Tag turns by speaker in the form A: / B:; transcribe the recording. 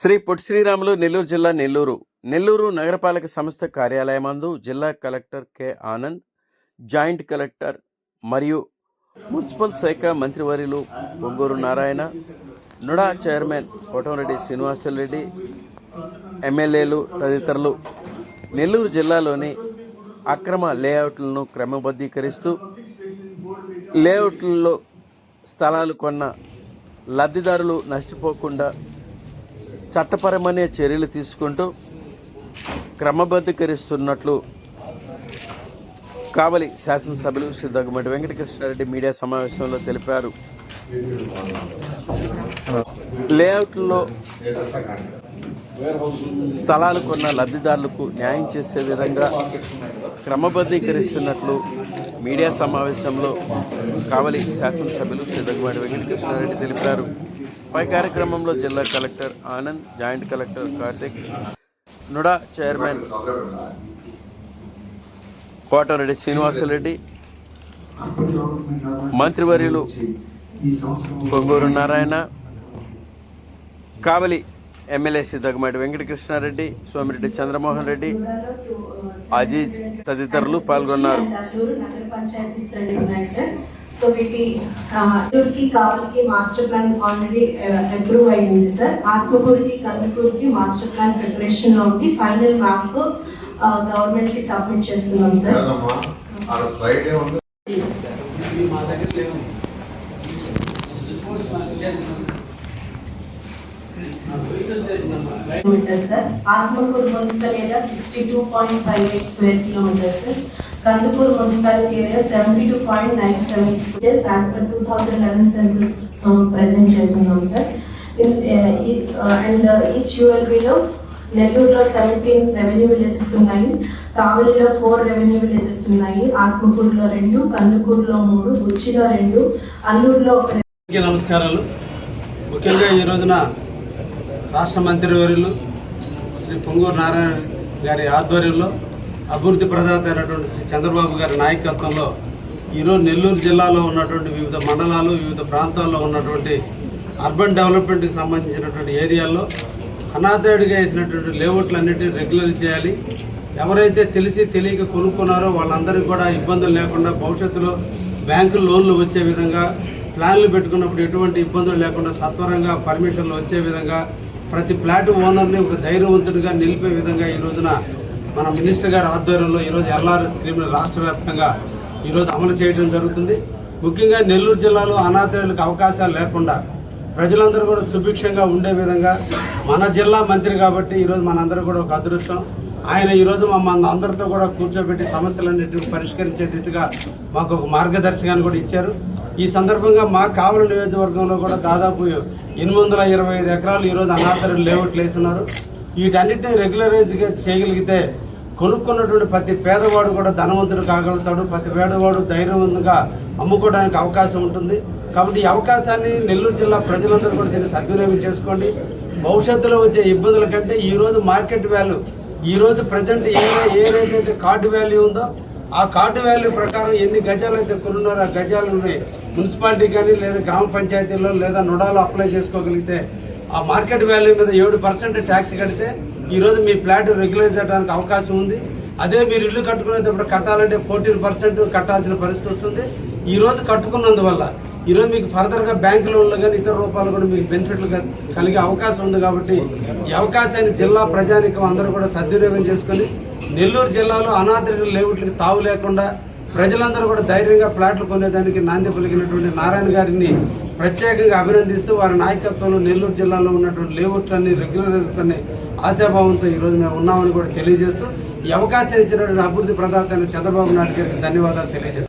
A: శ్రీ పొట్టి శ్రీరాములు నెల్లూరు జిల్లా నెల్లూరు. నెల్లూరు నగరపాలక సంస్థ కార్యాలయమందు జిల్లా collector K Anand joint collector మరియు మున్సిపల్ శాఖ మంత్రివర్యులు పొంగూరు నారాయణ నుడా చైర్మన్ కోటమరెడ్డి శ్రీనివాసరెడ్డి ఎమ్మెల్యేలు తదితరులు. నెల్లూరు జిల్లాలోని అక్రమ లేఅవుట్లను క్రమబద్ధీకరిస్తూ లేఅవుట్లలో స్థలాలు కొన్న లబ్ధిదారులు నష్టపోకుండా చట్టపరమైన చర్యలు తీసుకుంటూ క్రమబద్ధీకరిస్తున్నట్లు కావలి శాసనసభ్యులు శ్రీ దగ్గుమటి వెంకటకృష్ణారెడ్డి మీడియా సమావేశంలో తెలిపారు. లేఅవుట్లో స్థలాలు కొన్న లబ్ధిదారులకు న్యాయం చేసే విధంగా క్రమబద్ధీకరిస్తున్నట్లు మీడియా సమావేశంలో కావలి శాసనసభ్యులు శ్రీ దగ్గుమటి వెంకటకృష్ణారెడ్డి తెలిపారు. పై కార్యక్రమంలో జిల్లా collector Anand joint collector Karthik NUDA chairman Kotareddy Srinivasareddy మంత్రివర్యులు పొంగూరు నారాయణ కావలి ఎమ్మెల్యేసి దగ్గమాటి వెంకటకృష్ణారెడ్డి సోమిరెడ్డి చంద్రమోహన్ రెడ్డి అజీజ్ తదితరులు పాల్గొన్నారు.
B: నెల్లూరు నగర పంచాయతీ స్టడీ ఉన్నాయి సార్ సో వీటి ఆ, నెల్లూరుకి కావలికి మాస్టర్ ప్లాన్ ఆల్రెడీ అప్రూవ్ అయింది సార్. ఆత్మకూరుకి కందుకూరుకి మాస్టర్ ప్లాన్ ప్రిపరేషన్లో ఉంది. ఫైనల్ మ్యాప్ గవర్నమెంట్కి సబ్మిట్ చేస్తున్నాం సార్.
C: స్లైడ్ ఏముంది?
B: Kilometres sir. Atmakur municipal area sixty two point five eight square kilometres sir. Kandukur municipality area seventy two point nine seven squares as per two thousand eleven census present చేస్తున్నాం sir. And each యూఎల్బీలో నెల్లూరులో seventeen revenue villages ఉన్నాయి. కావలిలో four revenue villages ఉన్నాయి. ఆత్మకూరులో రెండు కందుకూరులో మూడు బుచ్చిలో రెండు అల్లూరులో ఒక
D: నమస్కారాలు. ముఖ్యంగా ఈ రోజున రాష్ట్ర మంత్రివర్యులు శ్రీ పొంగూరు నారాయణ గారి ఆధ్వర్యంలో అభివృద్ధి ప్రదాత అయినటువంటి శ్రీ చంద్రబాబు గారి నాయకత్వంలో ఈరోజు నెల్లూరు జిల్లాలో ఉన్నటువంటి వివిధ మండలాలు వివిధ ప్రాంతాల్లో ఉన్నటువంటి అర్బన్ డెవలప్మెంట్కి సంబంధించినటువంటి ఏరియాల్లో అనాథాడిగా వేసినటువంటి లేఅవుట్లన్నిటిని రెగ్యులర్ చేయాలి. ఎవరైతే తెలిసి తెలియక కొనుక్కున్నారో వాళ్ళందరికీ కూడా ఇబ్బందులు లేకుండా భవిష్యత్తులో బ్యాంకు లోన్లు వచ్చే విధంగా ప్లాన్లు పెట్టుకున్నప్పుడు ఎటువంటి ఇబ్బందులు లేకుండా సత్వరంగా పర్మిషన్లు వచ్చే విధంగా ప్రతి ఫ్లాట్ ఓనర్ని ఒక ధైర్యవంతుడిగా నిలిపే విధంగా ఈ రోజున మన మినిస్టర్ గారి ఆధ్వర్యంలో ఈరోజు ఎల్ఆర్ఎస్ స్కీమ్ని రాష్ట్ర వ్యాప్తంగా ఈరోజు అమలు చేయడం జరుగుతుంది. ముఖ్యంగా నెల్లూరు జిల్లాలో అనాథులకు అవకాశాలు లేకుండా ప్రజలందరూ కూడా సుభిక్షంగా ఉండే విధంగా మన జిల్లా మంత్రి కాబట్టి ఈరోజు మనందరూ కూడా ఒక అదృష్టం. ఆయన ఈరోజు మమ్మల్ని అందరితో కూడా కూర్చోబెట్టి సమస్యలన్నింటినీ పరిష్కరించే దిశగా మాకు ఒక మార్గదర్శకాన్ని కూడా ఇచ్చారు. ఈ సందర్భంగా మా కావలి నియోజకవర్గంలో కూడా దాదాపు ఎనిమిది వందల ఇరవై ఐదు ఎకరాలు ఈరోజు అనాథరులు లేఅవుట్లు వేస్తున్నారు వీటన్నిటిని రెగ్యులరైజ్గా చేయగలిగితే కొనుక్కున్నటువంటి ప్రతి పేదవాడు కూడా ధనవంతుడు కాగలుగుతాడు. ప్రతి పేదవాడు ధైర్యవంతంగా అమ్ముకోవడానికి అవకాశం ఉంటుంది. కాబట్టి ఈ అవకాశాన్ని నెల్లూరు జిల్లా ప్రజలందరూ కూడా దీన్ని సద్వినియోగం చేసుకోండి. భవిష్యత్తులో వచ్చే ఇబ్బందుల కంటే ఈరోజు మార్కెట్ వాల్యూ ఈ రోజు ప్రజెంట్ ఏ ఏ రేట్ అయితే కార్డు వాల్యూ ఉందో ఆ కార్డు వాల్యూ ప్రకారం ఎన్ని గజాలు అయితే కొనున్నారో ఆ గజాలు మున్సిపాలిటీ కానీ లేదా గ్రామ పంచాయతీల్లో లేదా నుడాలో అప్లై చేసుకోగలిగితే ఆ మార్కెట్ వాల్యూ మీద ఏడు పర్సెంట్ ట్యాక్స్ కడితే ఈరోజు మీ ఫ్లాట్ రెగ్యులైజ్ చేయడానికి అవకాశం ఉంది. అదే మీరు ఇల్లు కట్టుకునేటప్పుడు కట్టాలంటే ఫోర్టీన్ పర్సెంట్ కట్టాల్సిన పరిస్థితి వస్తుంది. ఈ రోజు కట్టుకున్నందువల్ల ఈరోజు మీకు ఫర్దర్గా బ్యాంక్ లోన్లు కానీ ఇతర రూపాయలు కూడా మీకు బెనిఫిట్లు కలిగే అవకాశం ఉంది కాబట్టి ఈ అవకాశాన్ని జిల్లా ప్రజానికం అందరూ కూడా సద్వినియోగం చేసుకొని నెల్లూరు జిల్లాలో అనాథరిక లేవుట్లకి తావు లేకుండా ప్రజలందరూ కూడా ధైర్యంగా ప్లాట్లు కొనేదానికి నాంది పలికినటువంటి నారాయణ గారిని ప్రత్యేకంగా అభినందిస్తూ వారి నాయకత్వంలో నెల్లూరు జిల్లాలో ఉన్నటువంటి లేఅవుట్లన్నీ రెగ్యులర్ ఆశాభావంతో ఈరోజు మేము ఉన్నామని కూడా తెలియజేస్తూ ఈ అవకాశం ఇచ్చినటువంటి అభివృద్ధి ప్రదాత చంద్రబాబు నాయుడు గారికి ధన్యవాదాలు తెలియజేస్తాం